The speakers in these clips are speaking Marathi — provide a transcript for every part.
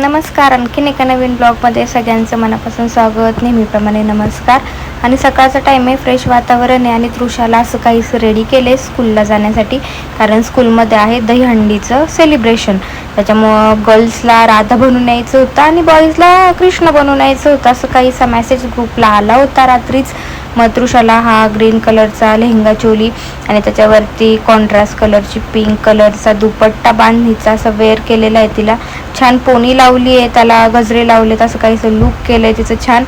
नमस्कार. आणखीन एका नवीन ब्लॉगमध्ये सगळ्यांचं मनापासून स्वागत. नेहमीप्रमाणे नमस्कार. आणि सकाळचा टाईम आहे फ्रेश वातावरण आहे आणि तृषाला असं काहीच रेडी केलं आहे स्कूलला जाण्यासाठी. कारण स्कूलमध्ये आहे दहीहंडीचं सेलिब्रेशन त्याच्यामुळं गर्ल्सला राधा बनून यायचं होतं आणि बॉईजला कृष्ण बनवून यायचं होतं. असं काहीसा मेसेज ग्रुपला आला होता रात्रीच. मग तृषाला हा ग्रीन कलरचा लेहंगा चोली आणि त्याच्यावरती कॉन्ट्रास्ट कलरची पिंक कलरचा दुपट्टा बांधणीचा असं वेअर केलेला आहे तिला. छान पोनी लावली आहे त्याला गजरे लावलेत असं काहीसं लुक केलं आहे तिचं छान.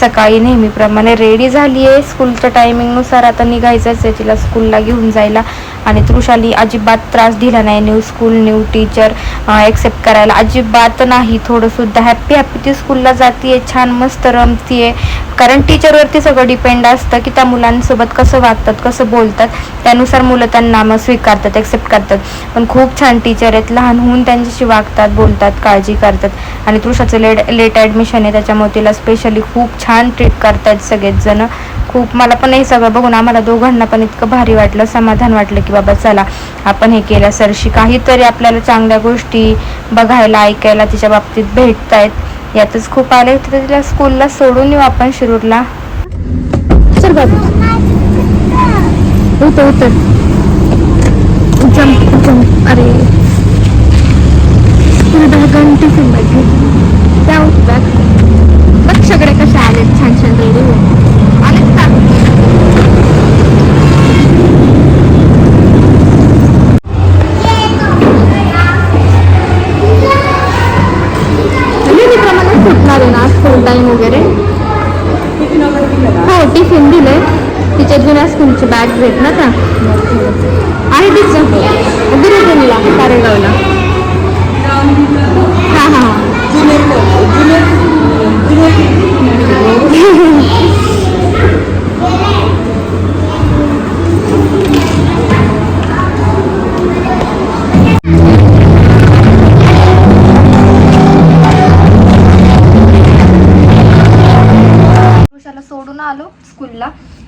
सकाळी नेहमीप्रमाणे रेडी झाली आहे. स्कूलच्या टायमिंगनुसार आता निघायचंच आहे तिला स्कूलला घेऊन जायला. आणि तृषाली अजिबात त्रास दिला नाही. New school new teacher accept करायला अजिबात नाही. थोडंसुद्धा हॅप्पी हॅप्पी ती स्कूलला जाते छान मस्त रमतीये. कारण टीचरवरती सगळं डिपेंड असतं की त्या मुलांसोबत कसं वागतात कसं बोलतात. त्यानुसार मुलं त्यांना मग स्वीकारतात एक्सेप्ट करतात. पण खूप छान टीचर आहेत. लहान होऊन त्यांच्याशी वागतात बोलतात काळजी करतात. आणि तृषाचं लेट लेट ॲडमिशन आहे. त्याच्यामुळे तिला स्पेशली खूप छान ट्रीट करतात सगळेच जण. खूप मला पण हे सगळं बघून आम्हाला दोघांना पण इतकं भारी वाटलं समाधान वाटलं की बाबा चला आपण हे केलं सरशी काहीतरी आपल्याला चांगल्या गोष्टी बघायला ऐकायला तिच्या बाबतीत भेटत आहेत यातच खूप आले तर तिला स्कूलला सोडून येऊ आपण शिरूरला. चल बाबा. उतर उतर नेहमीप्रमाणे सुटणार आहे ना स्कूल टाईम वगैरे. हो टिफिन दिले तिच्या जुन्या स्कूलचे बॅग भेट ना त्या. आहे तिचं. बिरुदेनीला कारेगावला हां हां.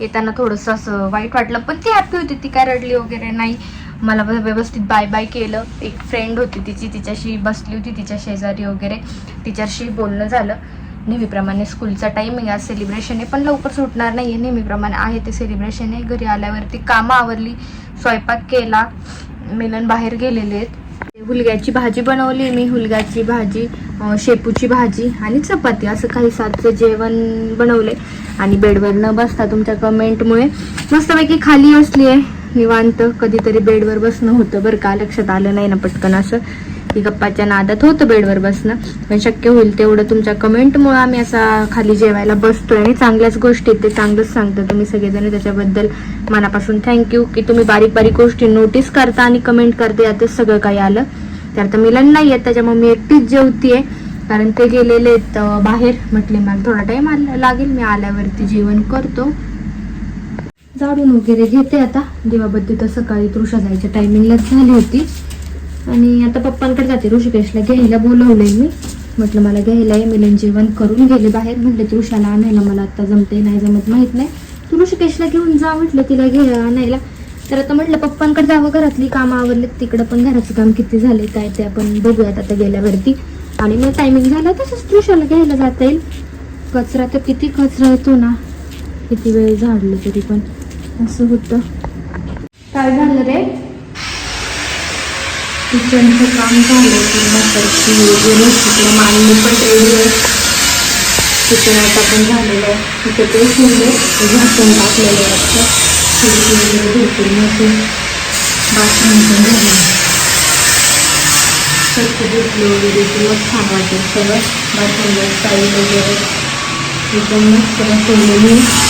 येताना थोडंसं असं वाईट वाटलं. पण ती हॅपी होती ती काय रडली वगैरे नाही. मला व्यवस्थित बाय बाय केलं. एक फ्रेंड होती तिची तिच्याशी बसली होती तिच्या शेजारी वगैरे. तिच्याशी बोलणं झालं. नेहमीप्रमाणे स्कूलचा टाईम आहे आज सेलिब्रेशन आहे पण लवकर सुटणार नाही आहे नेहमीप्रमाणे आहे ते सेलिब्रेशन आहे. घरी आल्यावरती कामं आवरली. स्वयंपाक केला. मिलन बाहेर गेलेले आहेत. हुलग्याची भाजी बनवली मी हुलग्याची भाजी शेपूची भाजी आणि चपाती असं काही सातचं जेवण बनवले आणि बेडवर न बसता तुमच्या कमेंटमुळे मस्तपैकी खाली असली आहे निवांत कधीतरी बेडवर बसणं होतं बरं का? लक्षात आलं नाही ना पटकन असं? की गप्पाच्या नादात होतं बेडवर बसणं. पण शक्य होईल तेवढं तुमच्या कमेंटमुळे आम्ही असा खाली जेवायला बसतोय आणि चांगल्याच गोष्टी आहेत, ते चांगलंच सांगता तुम्ही सगळेजण. त्याच्याबद्दल मनापासून थँक्यू की तुम्ही बारीक बारीक गोष्टी नोटीस करता आणि कमेंट करते यातच सगळं काही आलं. तर आता मिलन नाही आहेत त्याच्यामुळे मी एकटीच जेवतीये. कारण ते गेलेले आहेत बाहेर. म्हटले मला थोडा टाइम लागेल. मी आल्यावरती जेवण करतो. झाडून वगैरे घेते आता. देवाबद्दल तर सकाळी तृषा जायच्या टायमिंगलाच झाली होती. आणि आता पप्पांकडे जाते ऋषिकेशला. घ्यायला बोलवलंय मी. म्हटलं मला घ्यायला आहे जेवण करून गेले बाहेर. म्हटले तृषाला आणायला मला आता जमते नाही जमत माहीत नाही. तू ऋषिकेशला घेऊन जा. म्हटलं तिला घे आणायला. तर आता म्हटलं पप्पांकडे जावं घरातली कामं आवरलेत. तिकडं पण घराचं काम किती झाले काय ते आपण बघूयात आता गेल्यावरती. आणि मग टायमिंग झाला तसंच तृषाला घ्यायला जाता येईल. कचरा तर किती कचरा येतो ना. किती वेळ झाडलं तरी पण. असं होतं. काय झालं रे? किचनचं काम झालं पूर्ण फरशी वगैरे तिकडे मांडणी पण तेवढी आहे. किचन आता पण झालेलं आहे. तिथे ते शिवले झाकून टाकलेले आहे आता. खिडकी वगैरे भरपूर मोठी. बाथरूम पण झाले. स्वच्छ धुतलं वगैरे की छान वाटेल सगळं. बाथरूमला स्टाईल वगैरे. एकदम मस्त बसवलेली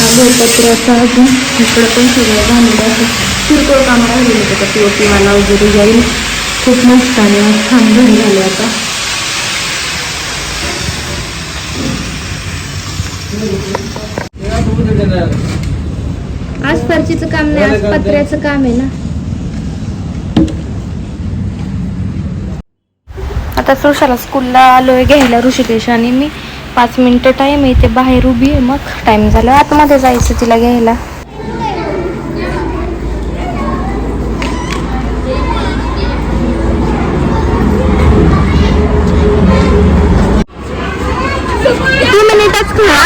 आहे कचऱ्याचं अजून इकडं पण सगळं झालेलं असं किरकोळ काम राहिलेलं त्याचा पी ओ पीवाला वगैरे जाईल. खूप मस्त आणि आज छान घरी झाले आता. आज फरचीचं काम नाही आज पत्र्याचं काम आहे ना. आता सुशाला स्कूलला आलोय घ्यायला ऋषिकेश आणि मी. पाच मिनटं टाईम आहे ते बाहेर उभी आहे मग टाईम झाला. आतमध्ये जायचं तिला घ्यायला. टू मिनिटच खेळा.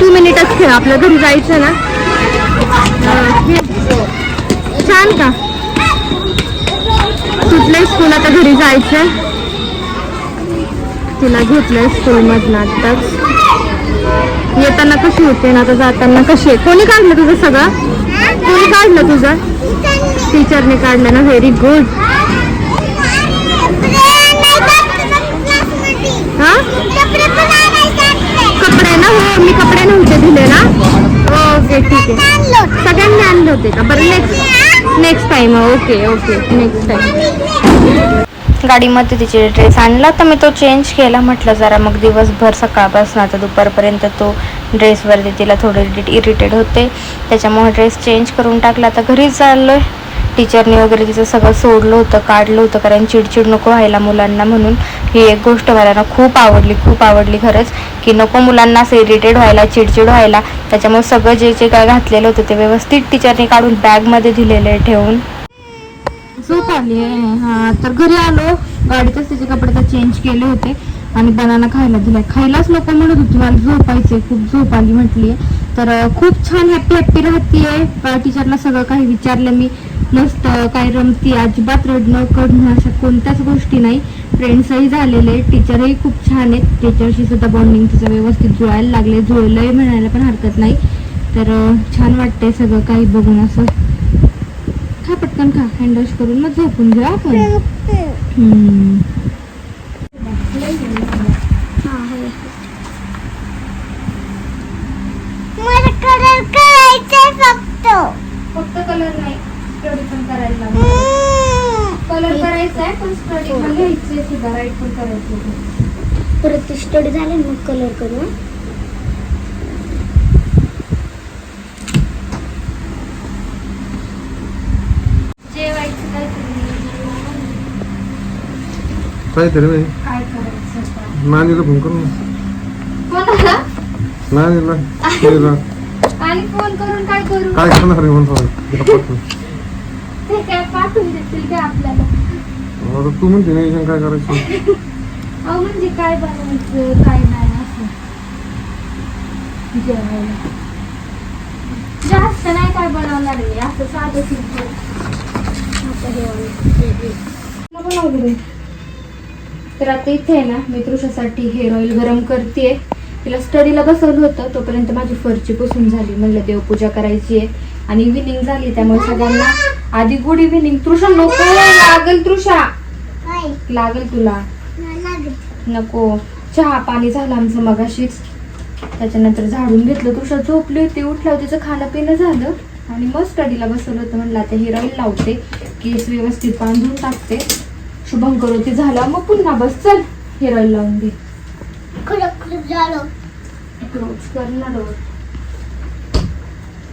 टू मिनिटच खेळा. आपल्या घरी जायचं ना? छान का? सुटले स्कूल आता घरी जायचं तिला घेतलंय स्कूलमधनं आत्ताच. आताच येताना कशी होते ना आता जाताना कशी आहे? कोणी काढलं तुझं सगळं? कोणी काढलं तुझं? टीचरने काढलं ना? व्हेरी गुड हा? कपडे ना? हो मी कपडे नव्हते दिले ना? ओके ठीक आहे. सगळ्यांनी आणले होते का? बरं next next time okay okay next time गाडीमध्ये तिचे ड्रेस आणला तर मी तो चेंज केला. म्हटलं जरा मग दिवसभर सकाळपासून आता दुपारपर्यंत तो ड्रेसवरती तिला थोडे इरिटेड होते. त्याच्यामुळे ड्रेस चेंज करून टाकला. आता घरीच चाललो आहे टीचरने वगैरे तिचं सगळं सोडलं होतं काढलं होतं कारण चिडचिड नको व्हायला मुलांना म्हणून. ही एक गोष्ट मला ना खूप आवडली खूप आवडली खरंच की नको मुलांना असं इरिटेड व्हायला चिडचिड व्हायला. त्याच्यामुळे सगळं जे जे काय घातलेलं होतं ते व्यवस्थित टीचरने काढून बॅगमध्ये दिलेलं आहे ठेवून. झोप आली आहे. हा तर घरी आलो. गाडीतच त्याचे कपडे तर चेंज केले होते. आणि बनाना खायला दिलाय. खायलाच लोक म्हणत होती. मला झोपायचे खूप झोप आली म्हटली तर खूप छान हॅप्पी हॅप्पी राहतीये. टीचरला सगळं काही विचारलं मी. मस्त काय रमती अजिबात रडणं कडणं अशा कोणत्याच गोष्टी नाही. फ्रेंड्सही झालेले टीचरही खूप छान आहेत. टीचरशी सुद्धा बॉन्डिंग तिचं व्यवस्थित जुळायला लागले जुळलंही म्हणायला पण हरकत नाही. तर छान वाटतंय सगळं काही बघून असं. पटकन खा हँडवॉश करून मग झोपून घ्या आपण. फक्त. फक्त कलर नाही स्टडी पण करायला. कलर करायचा आहे पण स्टडी पण लिहायचंय सुद्धा राईट पण करायचं परत स्टडी झाले मग कलर करू काहीतरी नाही काय करायचं आता? नानीला फोन करू ना. कोणाला? नानीला. नानीला. आणि फोन करून काय करू? काय करणार आहे म्हणतो? तिला पाठवून. ते काय पाठवून देतील आपल्याला? आता तू म्हणते नाही काय करायचं? अहो म्हणजे काय बनवायचं काय नाही असं. जेवायला. जास्त नाही काय बनवणार आहे असं साधं सिंपल बनवलं तर आता इथे आहे ना मी तृषासाठी हेअर ऑइल गरम करते तिला स्टडीला बसवलं होतं तोपर्यंत माझी फरची पुसून झाली. म्हणलं देवपूजा करायची आहे आणि इव्हिनिंग झाली. त्यामुळे सगळ्यांना आधी गुड इव्हिनिंग तृषा नको. लागल तृषा. लागल तुला. नको. चहा पाणी झालं आमचं मगाशीच. त्याच्यानंतर झाडून घेतलं तुषा. झोपली होती उठल्यावर तिचं खाणं पिणं झालं. आणि मग स्टडीला बसवलं होतं. म्हणलं आता हेअर ऑइल लावते केस व्यवस्थित बांधून टाकते. शुभम करोती झाला. मग पुन्हा बस चल. हेअर ऑइल लावून दे. कडक कडक झालं. क्लोज करणार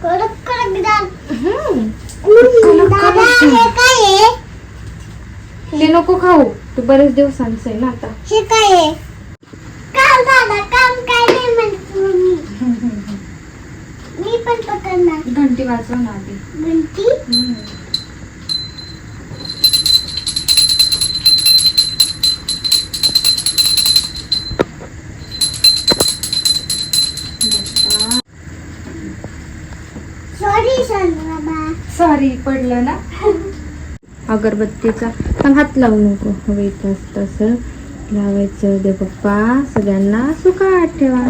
कडक कडक झालं. दादा हे हे काय आहे? नको खाऊ. तू बरेच दिवसांचं आहे ना आता. हे काय आहे? काम दादा काम काय नाही म्हणतो मी मी पण पकडणार. घंटी वाजव ना आधी घंटी सॉरी पडलं ना? अगरबत्तीचा. पण हात लावू नको. हवे तस तसं. लावायचं दे पप्पा. सगळ्यांना सुखा ठेवा.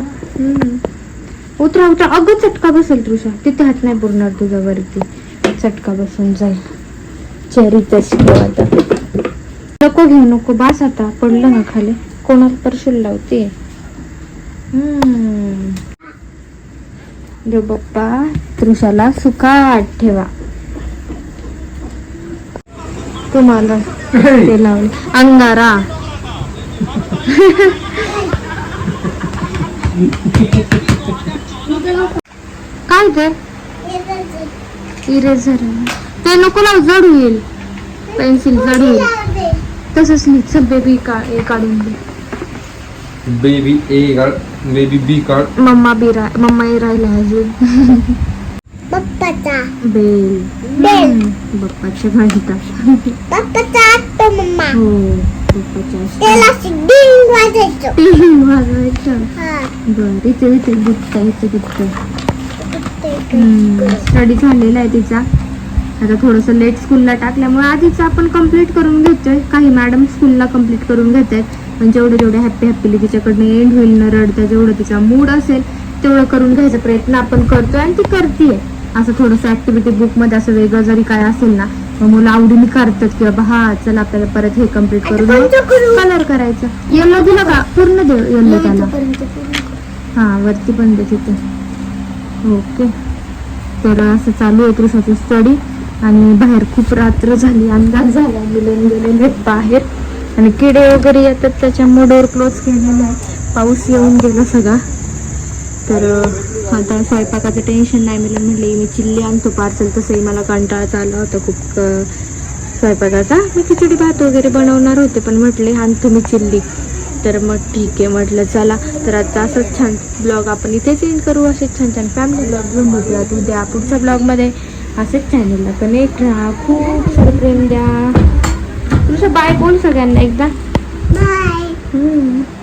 उतरा उतरा. अगं चटका बसेल तुझा तिथे हात नाही पुरणार तुझ्या वरती. चटका बसून जाईल चेरी तशी आता. नको घेऊ नको. बास आता. पडलं ना खाली. कोणाला परशुल लावते. हम्म. देव बाप्पा तृषाला सुखात ठेवा. तुम्हाला ते लावले. अंगारा. काय ते? इरेझर. ते नको लाव जड होईल. पेन्सिल जड होईल. तसंच लिह चल बेबी का काढून दे. Baby A card baby B card mamma B रा मम्मा ही राहिला अजून पप्पाचा बेल बेल. घंटा पप्पाचा आत्तो मम्मा हो बाप्पाच्या त्याला डिंग वाजायचं टीव्ही वाजवायचं हा बरं इथे इथे दुखतं इथे दुखतं स्टडी झालेला आहे तिचा. आता थोडंसं लेट स्कूलला टाकल्यामुळे आधीच आपण कंप्लीट करून घेतोय. काही मॅडम स्कूलला कंप्लीट करून घेत आहेत पण जेवढे जेवढे हॅप्पी हॅपीली तिच्याकडनं एंड होईल न रडता जेवढं तिचा मूड असेल तेवढं करून घ्यायचा प्रयत्न आपण करतोय आणि ती करतीये. असं थोडंसं ऍक्टिव्हिटी बुकमध्ये असं वेगळं जरी काय असेल ना मग मुलं आवडीने करतात की बाबा हा चल आपल्याला परत हे कंप्लीट करून कलर करायचं. येल्लो दिलं का? पूर्ण दे येल्लो त्याला. हा वरती पण दे तिथे. ओके तर असं चालू आहे कृषाची स्टडी आणि बाहेर खूप रात्र झाली अंदाज झाला मुलं गेलेले बाहेर. आणि किडे वगैरे येतात त्याच्यामुळे डोर क्लोज केलेला आहे. पाऊस येऊन गेला सगळा. तर आता स्वयंपाकाचं टेन्शन नाही मिळेल म्हटले मी चिल्ली आणतो पार्सल तसंही मला कंटाळाच आला होता खूप स्वयंपाकाचा. मी खिचडी भात वगैरे बनवणार होते पण म्हटले आणतो मी चिल्ली. तर मग ठीक आहे म्हटलं चला. तर आता असंच छान ब्लॉग आपण इथेच एंड करू. असेच छान छान फॅमिली ब्लॉग घेऊन भेटूयात उद्या पुढच्या ब्लॉगमध्ये असेच चॅनलला कनेक्ट राहा. खूप सारं प्रेम द्या. तुझं बाय बोल सगळ्यांना एकदा बाय.